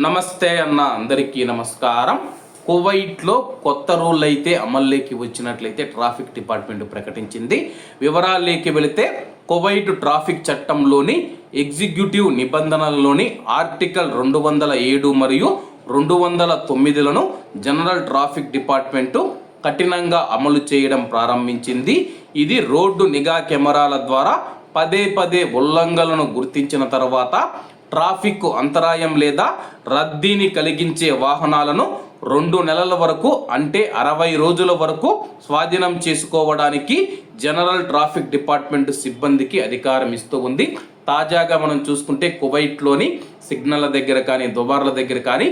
నమస్తే అన్న అందరికీ నమస్కారం. కువైట్లో కొత్త రూల్ అయితే అమల్లోకి వచ్చినట్లయితే ట్రాఫిక్ డిపార్ట్మెంట్ ప్రకటించింది. వివరాల్లోకి వెళితే కువైట్ ట్రాఫిక్ చట్టంలోని ఎగ్జిక్యూటివ్ నిబంధనలలోని ఆర్టికల్ రెండు వందల ఏడు మరియు రెండు వందల తొమ్మిదిలను జనరల్ ట్రాఫిక్ డిపార్ట్మెంటు కఠినంగా అమలు చేయడం ప్రారంభించింది. ఇది రోడ్డు నిఘా కెమెరాల ద్వారా పదే పదే ఉల్లంఘనలను గుర్తించిన తర్వాత ట్రాఫిక్ అంతరాయం లేదా రద్దీని కలిగించే వాహనాలను రెండు నెలల వరకు అంటే అరవై రోజుల వరకు స్వాధీనం చేసుకోవడానికి జనరల్ ట్రాఫిక్ డిపార్ట్మెంట్ సిబ్బందికి అధికారం ఇస్తూ ఉంది. తాజాగా మనం చూసుకుంటే కువైట్లోని సిగ్నల్ల దగ్గర కానీ దుబార్ల దగ్గర కానీ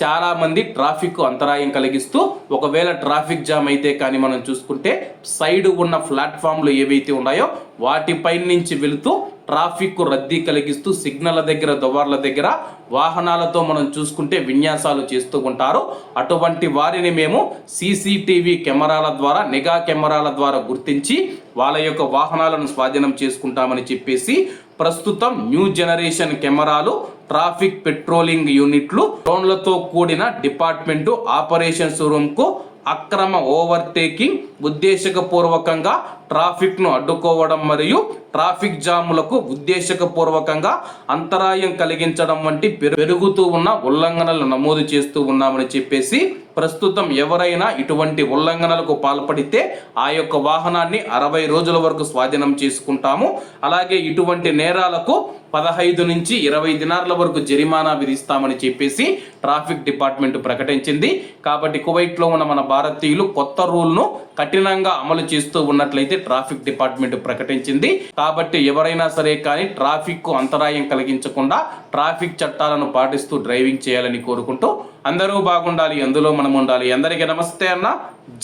చాలామంది ట్రాఫిక్ అంతరాయం కలిగిస్తూ ఒకవేళ ట్రాఫిక్ జామ్ అయితే కానీ మనం చూసుకుంటే సైడ్ ఉన్న ప్లాట్ఫామ్లు ఏవైతే ఉన్నాయో వాటిపై నుంచి వెళుతూ ట్రాఫిక్ రద్దీ కలిగిస్తూ సిగ్నల్ దగ్గర దువార్ల దగ్గర వాహనాలతో మనం చూసుకుంటే విన్యాసాలు చేస్తూ ఉంటారు. అటువంటి వారిని మేము సీసీటీవీ కెమెరాల ద్వారా నిఘా కెమెరాల ద్వారా గుర్తించి వాళ్ళ యొక్క వాహనాలను స్వాధీనం చేసుకుంటామని చెప్పేసి ప్రస్తుతం న్యూ జనరేషన్ కెమెరాలు ట్రాఫిక్ పెట్రోలింగ్ యూనిట్లు డ్రోన్లతో కూడిన డిపార్ట్మెంటు ఆపరేషన్స్ రూమ్కు అక్రమ ఓవర్టేకింగ్ ఉద్దేశకపూర్వకంగా ట్రాఫిక్ను అడ్డుకోవడం మరియు ట్రాఫిక్ జాములకు ఉద్దేశకపూర్వకంగా అంతరాయం కలిగించడం వంటి పెరుగుతూ ఉన్న ఉల్లంఘనలు నమోదు చేస్తూ ఉన్నామని చెప్పేసి ప్రస్తుతం ఎవరైనా ఇటువంటి ఉల్లంఘనలకు పాల్పడితే ఆ యొక్క వాహనాన్ని అరవై రోజుల వరకు స్వాధీనం చేసుకుంటాము. అలాగే ఇటువంటి నేరాలకు పదహైదు నుంచి ఇరవై దినార్ల వరకు జరిమానా విధిస్తామని చెప్పేసి ట్రాఫిక్ డిపార్ట్మెంట్ ప్రకటించింది. కాబట్టి కువైట్లో ఉన్న మన భారతీయులు కొత్త రూల్ను కఠినంగా అమలు చేస్తూ ఉన్నట్లయితే ట్రాఫిక్ డిపార్ట్మెంట్ ప్రకటించింది. కాబట్టి ఎవరైనా సరే కానీ ట్రాఫిక్కు అంతరాయం కలిగించకుండా ట్రాఫిక్ చట్టాలను పాటిస్తూ డ్రైవింగ్ చేయాలని కోరుకుంటూ అందరూ బాగుండాలి అందులో మనం ఉండాలి. అందరికీ నమస్తే అన్న.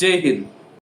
జై హింద్.